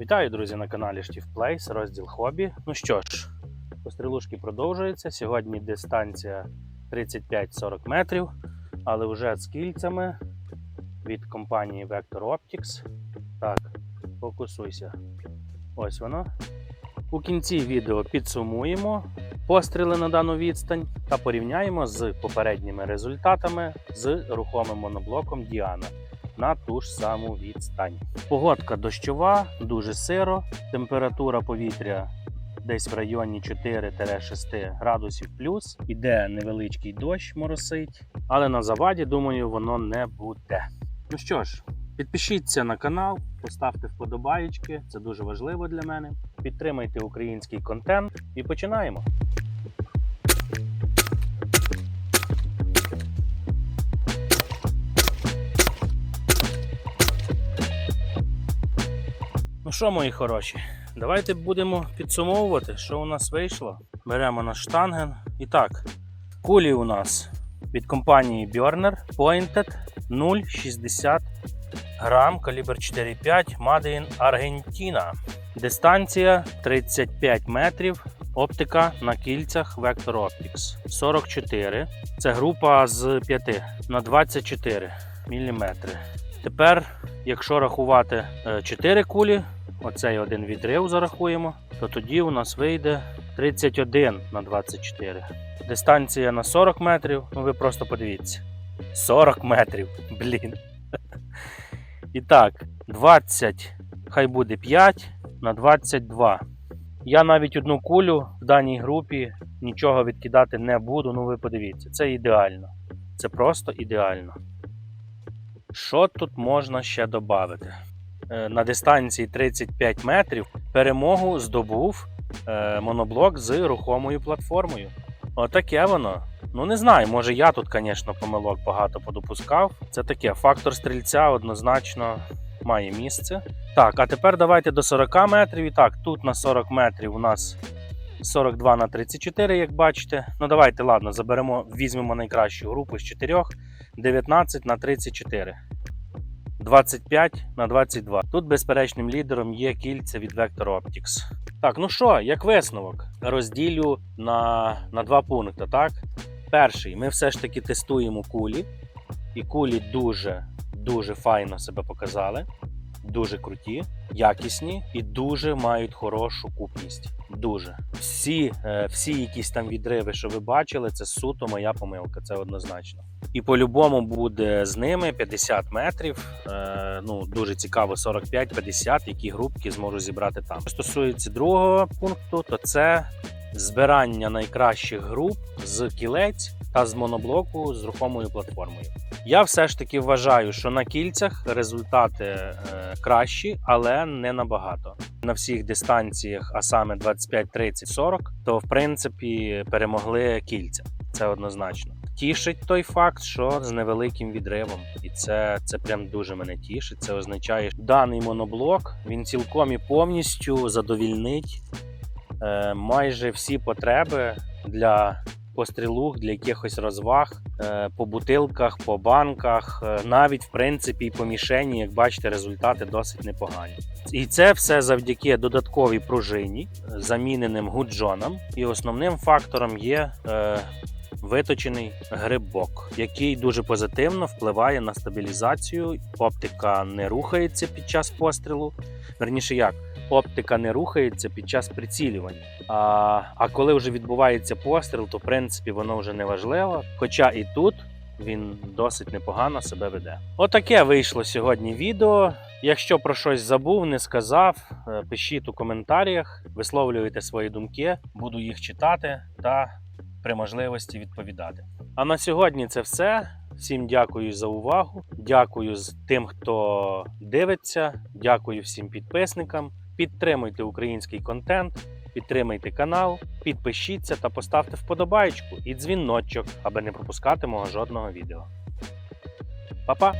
Вітаю, друзі, на каналі Штівплейс, розділ хобі. Ну що ж, пострілушки продовжуються. Сьогодні дистанція 35-40 метрів, але вже з кільцями від компанії Vector Optics. Так, фокусуйся. Ось воно. У кінці відео підсумуємо постріли на дану відстань та порівняємо з попередніми результатами з рухомим моноблоком Діана на ту ж саму відстань. Погодка дощова, дуже сиро, температура повітря десь в районі 4-6 градусів плюс. Іде невеличкий дощ моросить, але на заваді, думаю, воно не буде. Ну що ж, підпишіться на канал, поставте вподобаєчки, це дуже важливо для мене. Підтримайте український контент і починаємо. Ну що, мої хороші, давайте будемо підсумовувати, що у нас вийшло. Беремо наш штанген. І так, кулі у нас від компанії Björner Pointed 0,60 грам, калібр 4,5, Made in Argentina. Дистанція 35 метрів. Оптика на кільцях Vector Optics 44. Це група з 5 на 24 мм. Тепер, якщо рахувати 4 кулі, оцей один відрив зарахуємо, то тоді у нас вийде 31 на 24. Дистанція на 40 метрів, ну ви просто подивіться. 40 метрів, блін. І так, 20, хай буде 5 на 22. Я навіть одну кулю в даній групі нічого відкидати не буду, ну ви подивіться, це ідеально. Це просто ідеально. Що тут можна ще додати? Е, На дистанції 35 метрів перемогу здобув е, моноблок з рухомою платформою. Отаке воно. Ну не знаю, може я тут, звісно, помилок багато подопускав. Це таке, фактор стрільця однозначно має місце. Так, а тепер давайте до 40 метрів. І так, тут на 40 метрів у нас 42 на 34, як бачите. Ну давайте, ладно, заберемо, візьмемо найкращу групу з 4, 19 на 34. 25 на 22. Тут безперечним лідером є кільця від Vector Optics. Так, ну що, як висновок, розділю на, на два пункти. Так? Перший, ми все ж таки тестуємо кулі, і кулі дуже дуже файно себе показали. Дуже круті, якісні і дуже мають хорошу купність. Дуже всі, е, всі якісь там відриви, що ви бачили, це суто моя помилка, це однозначно. І по-любому буде з ними 50 метрів. Е, ну дуже цікаво, 45-50, які групки зможу зібрати там. Стосується другого пункту, то це збирання найкращих груп з кілець та з моноблоку з рухомою платформою. Я все ж таки вважаю, що на кільцях результати е, кращі, але не набагато. На всіх дистанціях, а саме 25, 30, 40, то в принципі перемогли кільця. Це однозначно. Тішить той факт, що з невеликим відривом, і це, це прям дуже мене тішить. Це означає, що даний моноблок він цілком і повністю задовільнить е, майже всі потреби для пострілух, для якихось розваг е, по бутилках, по банках, е, навіть в принципі і по мішені, як бачите, результати досить непогані. І це все завдяки додатковій пружині, заміненим гуджоном. І основним фактором є е, виточений грибок, який дуже позитивно впливає на стабілізацію. Оптика не рухається під час пострілу. Верніше як, оптика не рухається під час прицілювання. А, а коли вже відбувається постріл, то в принципі воно вже не важливо. Хоча і тут він досить непогано себе веде. Отаке вийшло сьогодні відео. Якщо про щось забув, не сказав, е, пишіть у коментарях, висловлюйте свої думки, буду їх читати та при можливості відповідати. А на сьогодні це все. Всім дякую за увагу. Дякую тим, хто дивиться. Дякую всім підписникам. Підтримуйте український контент, підтримайте канал, підпишіться та поставте вподобайку і дзвіночок, аби не пропускати мого жодного відео. Па-па!